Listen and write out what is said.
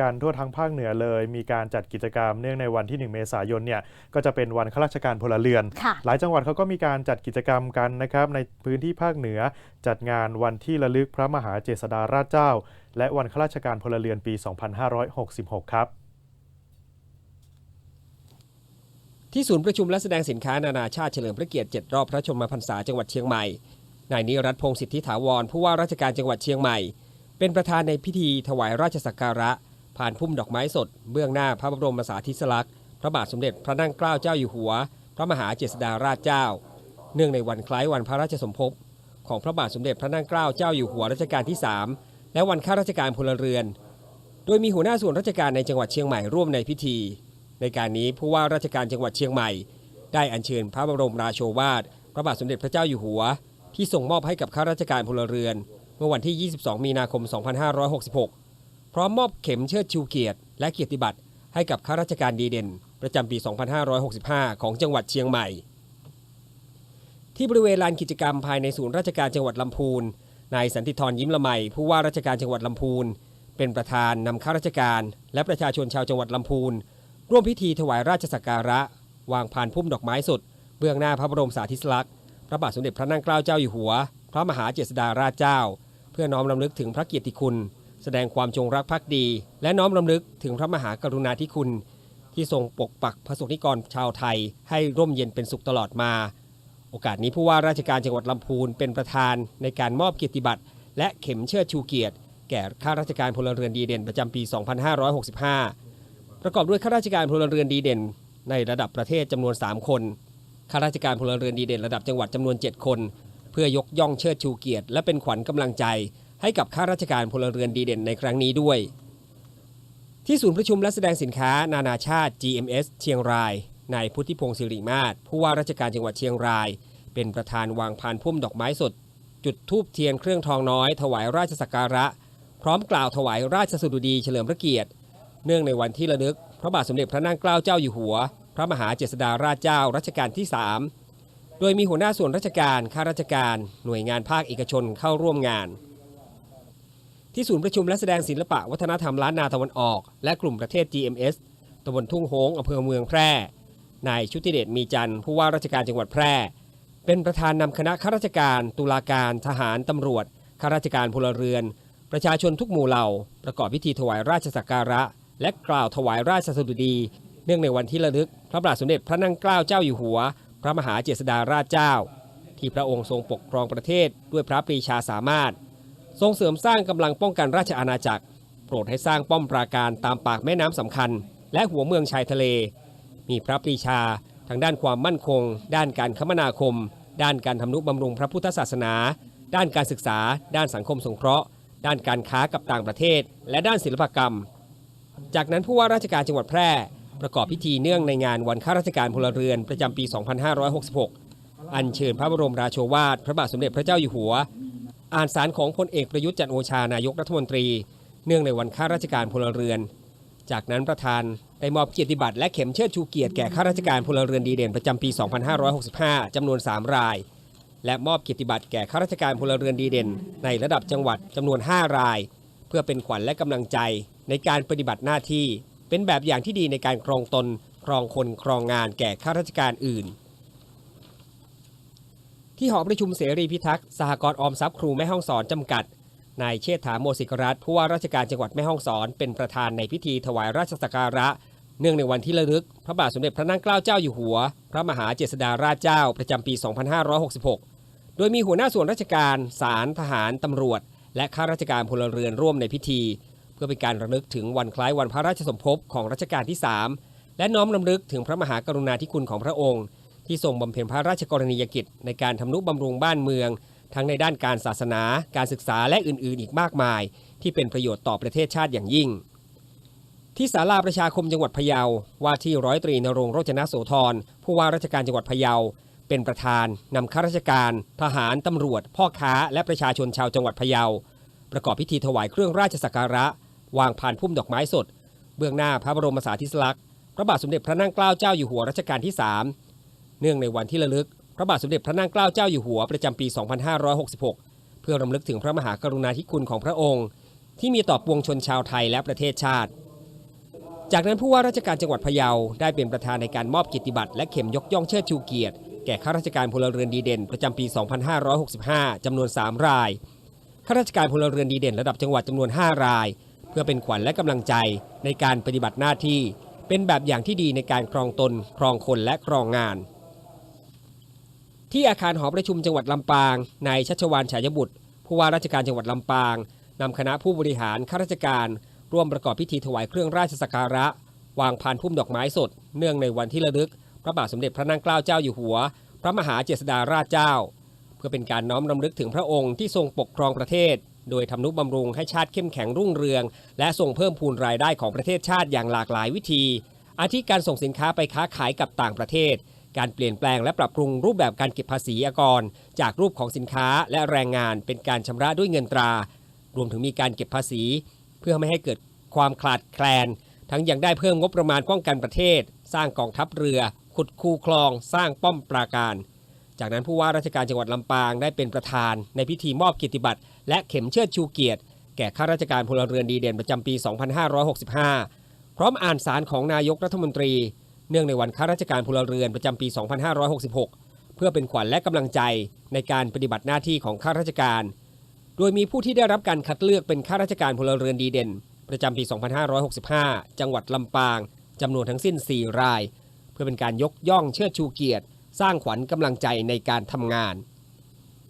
กันทั่วทั้งภาคเหนือเลย มีการจัดกิจกรรมเนื่องในวันที่ 1 เมษายนเนี่ยก็จะเป็นวันข้าราชการพลเรือนค่ะหลายจังหวัดเขาก็มีการจัดกิจกรรมกันนะครับในพื้นที่ภาคเหนือจัดงานวันที่ระลึกพระมหาเจษฎาราชเจ้า และวันข้าราชการพลเรือนปี 2566 ครับที่ศูนย์ประชุมและแสดงสินค้านานาชาติเฉลิมพระเกียรติ 7 รอบพระชนมพรรษาจังหวัดเชียงใหม่นายนิรัตพงศ์สิทธิถาวรผู้ว่าราชการจังหวัดเชียงใหม่ เป็นประธานในพิธีถวายราชสักการะ ผ่านพุ่มดอกไม้สด เบื้องหน้าพระบรมสาธิสลักษณ์พระบาทสมเด็จพระนั่งเกล้าเจ้าอยู่หัว พระมหาเจษฎาราชเจ้า เนื่องในวันคล้ายวันพระราชสมภพของพระบาทสมเด็จพระนั่งเกล้าเจ้าอยู่หัวรัชกาลที่ 3 และวันข้าราชการพลเรือน โดยมีหัวหน้าส่วนราชการในจังหวัดเชียงใหม่ร่วมในพิธี ในการนี้ผู้ว่าราชการจังหวัดเชียงใหม่ ได้อัญเชิญพระบรมราโชวาทพระบาทสมเด็จพระเจ้าอยู่หัว ที่ส่งมอบให้กับข้าราชการพลเรือน เมื่อวันที่ 22 มีนาคม 2566 พร้อมมอบเข็มเชิดชูเกียรติ และเกียรติบัตรให้กับข้าราชการดีเด่น ประจำปี 2565 ของจังหวัดเชียงใหม่ ที่บริเวณลานกิจกรรมภายในศูนย์ราชการจังหวัดลำพูนนายสันติธรยิ้มละไมผู้ว่าราชการจังหวัดลำพูน เป็นประธานนำข้าราชการ และประชาชนชาวจังหวัดลำพูน ร่วมพิธีถวายราชสักการะ วางพานพุ่มดอกไม้สด เบื้องหน้าพระบรมสาธิสลักษณ์พระบาทสมเด็จพระนั่งเกล้าเจ้าอยู่หัว พระมหาเจษฎาราชเจ้า เพื่อน้อมรำลึกถึงพระเกียรติคุณ แสดงความจงรักภักดี และน้อมรำลึกถึงพระมหากรุณาธิคุณ ที่ทรงปกปักพระสงฆ์นิกรชาวไทย ให้ร่มเย็นเป็นสุขตลอดมา โอกาสนี้ผู้ว่าราชการจังหวัดลำพูนเป็นประธานในการมอบเกียรติบัตร และเข็มเชิดชูเกียรติ แก่ข้าราชการพลเรือนดีเด่นประจำปี 2565 ประกอบด้วยข้าราชการพลเรือนดีเด่น ในระดับประเทศจำนวน 3 คนข้าราชการพลเรือนดีเด่นระดับจังหวัดจำนวน 7 คน เพื่อยกย่องเชิดชูเกียรติ และเป็นขวัญกำลังใจ ให้กับข้าราชการพลเรือนดีเด่นในครั้งนี้ด้วย ที่ศูนย์ประชุมและแสดงสินค้านานาชาติ GMS เชียงราย นายพุทธิพงศ์สิริมาศผู้ว่าราชการจังหวัดเชียงราย เป็นประธานวางพานพุ่มดอกไม้สด จุดธูปเทียนเครื่องทองน้อย ถวายราชสักการะ พร้อมกล่าวถวายราชสดุดีเฉลิมพระเกียรติ เนื่องในวันที่ระลึก พระบาทสมเด็จพระนั่งเกล้าเจ้าอยู่หัว พระมหาเจษฎาราชเจ้ารัชกาลที่ 3 โดยมีหัวหน้าส่วนราชการข้าราชการ หน่วยงานภาคเอกชนเข้าร่วมงาน ที่ศูนย์ประชุมและแสดงศิลปะวัฒนธรรมล้านนาตะวันออก และกลุ่มประเทศ GMS ตำบลทุ่งโฮงอำเภอเมืองแพร่ นายชุติเดชมีจันทร์ผู้ว่าราชการจังหวัดแพร่ เป็นประธานนำคณะข้าราชการ ตุลาการ ทหาร ตำรวจ ข้าราชการพลเรือน ประชาชนทุกหมู่เหล่า ประกอบพิธีถวายราชสักการะ และกล่าวถวายราชสดุดี เนื่องในวันที่ระลึก พระบาทสมเด็จพระนั่งเกล้าเจ้าอยู่หัว พระมหาเจษฎาราชเจ้า ที่พระองค์ทรงปกครองประเทศด้วยพระปรีชาสามารถ ทรงเสริมสร้างกำลังป้องกันราชอาณาจักร โปรดให้สร้างป้อมปราการตามปากแม่น้ำสำคัญ และหัวเมืองชายทะเล มีพระปรีชา ทางด้านความมั่นคง ด้านการคมนาคม ด้านการทำนุบำรุงพระพุทธศาสนา ด้านการศึกษา ด้านสังคมสงเคราะห์ ด้านการค้ากับต่างประเทศ และด้านศิลปกรรม จากนั้นผู้ว่าราชการจังหวัดแพร่ ประกอบพิธีเนื่องในงานวันข้าราชการพลเรือนประจำปี 2566 อัญเชิญพระบรมราโชวาท พระบาทสมเด็จพระเจ้าอยู่หัว อ่านสารของพลเอกประยุทธ์จันโอชานายกรัฐมนตรี เนื่องในวันข้าราชการพลเรือน จากนั้นประธานได้มอบเกียรติบัตรและเข็มเชิดชูเกียรติแก่ข้าราชการพลเรือนดีเด่นประจำปี 2565 จำนวน 3 ราย และมอบเกียรติบัตรแก่ข้าราชการพลเรือนดีเด่น ในระดับจังหวัดจำนวน 5 ราย เพื่อเป็นขวัญและกำลังใจในการปฏิบัติหน้าที่ เป็นแบบอย่างที่ดีในการครองตนครองคนครองงานแก่ข้าราชการอื่น ที่หอประชุมเสรีพิทักษ์สหกรณ์ออมทรัพย์ครูแม่ห้องสอนจำกัดนายเชษฐาโมสิกรัตน์ผู้ว่าราชการจังหวัดแม่ฮ่องสอน เป็นประธานในพิธีถวายราชสักการะ เนื่องในวันที่ระลึก พระบาทสมเด็จพระนั่งเกล้าเจ้าอยู่หัว พระมหาเจษฎาราชเจ้าประจำปี 2566 โดยมีหัวหน้าส่วนราชการศาลทหารตำรวจ และข้าราชการพลเรือนร่วมในพิธี เพื่อเป็นการระลึกถึงวันคล้ายวันพระราชสมภพของรัชกาลที่ 3 และน้อมรำลึกถึงพระมหากรุณาธิคุณของพระองค์ ที่ทรงบำเพ็ญพระราชกรณียกิจ ในการทำนุบำรุงบ้านเมือง ทั้งในด้านการศาสนา การศึกษาและอื่นๆ อีกมากมาย ที่เป็นประโยชน์ต่อประเทศชาติอย่างยิ่ง ที่ศาลาประชาคมจังหวัดพะเยาว่าที่ร้อยตรีนรงโรจนโสธรผู้ว่าราชการจังหวัดพะเยาเป็นประธานนำข้าราชการ ทหารตำรวจ พ่อค้า และประชาชนชาวจังหวัดพะเยา ประกอบพิธีถวายเครื่องราชสักการะ วางผ่านพุ่มดอกไม้สด เบื้องหน้าพระบรมสารีริลักษณ์พระบาทสมเด็จพระนั่งเกล้าเจ้าอยู่หัวรัชกาลที่ 3 เนื่องในวันที่ระลึกพระบาทสมเด็จพระนั่งเกล้าเจ้าอยู่หัวประจำปี 2566 เพื่อรำลึกถึงพระมหากรุณาธิคุณของพระองค์ ที่มีต่อปวงชนชาวไทยและประเทศชาติ จากนั้นผู้ว่าราชการจังหวัดพะเยาได้เป็นประธานในการมอบกิตติบัตรและเข็มยกย่องเชิดชูเกียรติ แก่ข้าราชการพลเรือนดีเด่นประจำปี 2565 จำนวน 3 ราย ข้าราชการพลเรือนดีเด่นระดับจังหวัดจำนวน 5 ราย เพื่อเป็นขวัญและกำลังใจในการปฏิบัติหน้าที่ เป็นแบบอย่างที่ดีในการครองตน ครองคนและครองงาน ที่อาคารหอประชุมจังหวัดลำปางนายชัชวานฉายบุตร ผู้ว่าราชการจังหวัดลำปางนำคณะผู้บริหารข้าราชการ ร่วมประกอบพิธีถวายเครื่องราชสักการะ วางพานพุ่มดอกไม้สด เนื่องในวันที่ระลึก พระบาทสมเด็จพระนั่งเกล้าเจ้าอยู่หัว พระมหาเจษฎาราชเจ้า เพื่อเป็นการน้อมรำลึกถึงพระองค์ที่ทรงปกครองประเทศ โดยทำนุบำรุงให้ชาติเข้มแข็งรุ่งเรือง และส่งเพิ่มพูนรายได้ของประเทศชาติอย่างหลากหลายวิธี อาทิการส่งสินค้าไปค้าขายกับต่างประเทศ การเปลี่ยนแปลงและปรับปรุงรูปแบบการเก็บภาษีอากร จากรูปของสินค้าและแรงงานเป็นการชำระด้วยเงินตรา รวมถึงมีการเก็บภาษี เพื่อไม่ให้เกิดความคลาดแคลน ทั้งยังได้เพิ่มงบประมาณป้องกันประเทศ สร้างกองทัพเรือ ขุดคูคลอง สร้างป้อมปราการ จากนั้นผู้ว่าราชการจังหวัดลำปางได้เป็นประธาน ในพิธีมอบกียรติบัตรและเข็มเชิดชูเกียรติ แก่ข้าราชการพลเรือนดีเด่นประจำปี 2565 พร้อมอ่านสารของนายกรัฐมนตรี เนื่องในวันข้าราชการพลเรือนประจำปี 2566 เพื่อเป็นขวัญและกำลังใจในการปฏิบัติหน้าที่ของข้าราชการ โดยมีผู้ที่ได้รับการคัดเลือกเป็นข้าราชการพลเรือนดีเด่น ประจำปี 2565 จังหวัดลำปางจำนวนทั้งสิ้น 4 ราย เพื่อเป็นการยกย่องเชิดชูเกียรติ สร้างขวัญกำลังใจในการทำงาน